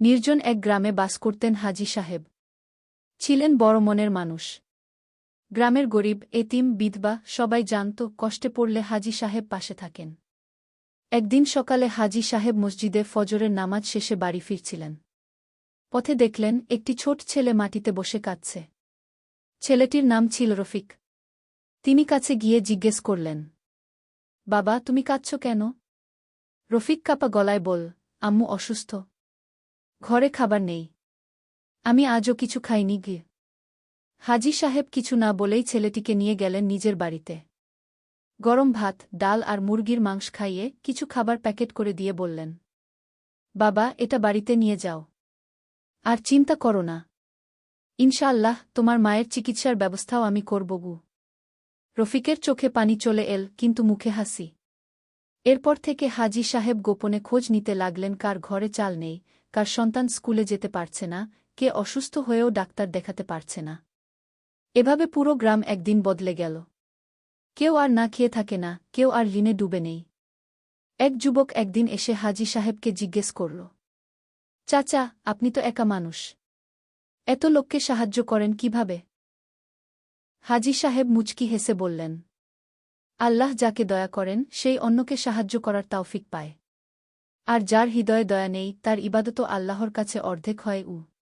নির্জন এক গ্রামে বাস করতেন হাজি সাহেব। ছিলেন বড় মনের মানুষ। গ্রামের গরিব, এতিম, বিধবা সবাই জানত কষ্টে পড়লে হাজি সাহেব পাশে থাকেন। একদিন সকালে হাজি সাহেব মসজিদে ফজরের নামাজ শেষে বাড়ি ফিরছিলেন। পথে দেখলেন একটি ছোট ছেলে মাটিতে বসে কাঁদছে। ছেলেটির নাম ছিল রফিক। তিনি কাছে গিয়ে জিজ্ঞেস করলেন, বাবা, তুমি কাঁদছ কেন? রফিক কাপা গলায় বল আম্মু অসুস্থ। ঘরে খাবার নেই। আমি আজও কিছু খাইনি গিয়ে হাজি সাহেব কিছু না বলেই ছেলেটিকে নিয়ে গেলেন নিজের বাড়িতে। গরম ভাত, ডাল আর মুরগির মাংস খাইয়ে কিছু খাবার প্যাকেট করে দিয়ে বললেন, বাবা, এটা বাড়িতে নিয়ে যাও। আর চিন্তা করো না। ইনশাআল্লাহ তোমার মায়ের চিকিৎসার ব্যবস্থাও আমি করব গু। রফিকের চোখে পানি চলে এল, কিন্তু মুখে হাসি। এরপর থেকে হাজি সাহেব গোপনে খোঁজ নিতে লাগলেন, কার ঘরে চাল নেই, কার সন্তান স্কুলে যেতে পারছে না, কে অসুস্থ হয়েও ডাক্তার দেখাতে পারছে না। এভাবে পুরো গ্রাম একদিন বদলে গেল। কেউ আর না খেয়ে থাকে না, কেউ আর ঋণে ডুবে নেই। এক যুবক একদিন এসে হাজি সাহেবকে জিজ্ঞেস করল, চাচা, আপনি তো একা মানুষ। এত লোককে সাহায্য করেন কীভাবে? হাজি সাহেব মুচকি হেসে বললেন আল্লাহ যাকে দয়া করেন, সেই অন্যকে সাহায্য করার তাওফিক পায়। আর যার হৃদয়ে দয়া নেই, তার ইবাদত আল্লাহর কাছে অর্ধেক হয় উ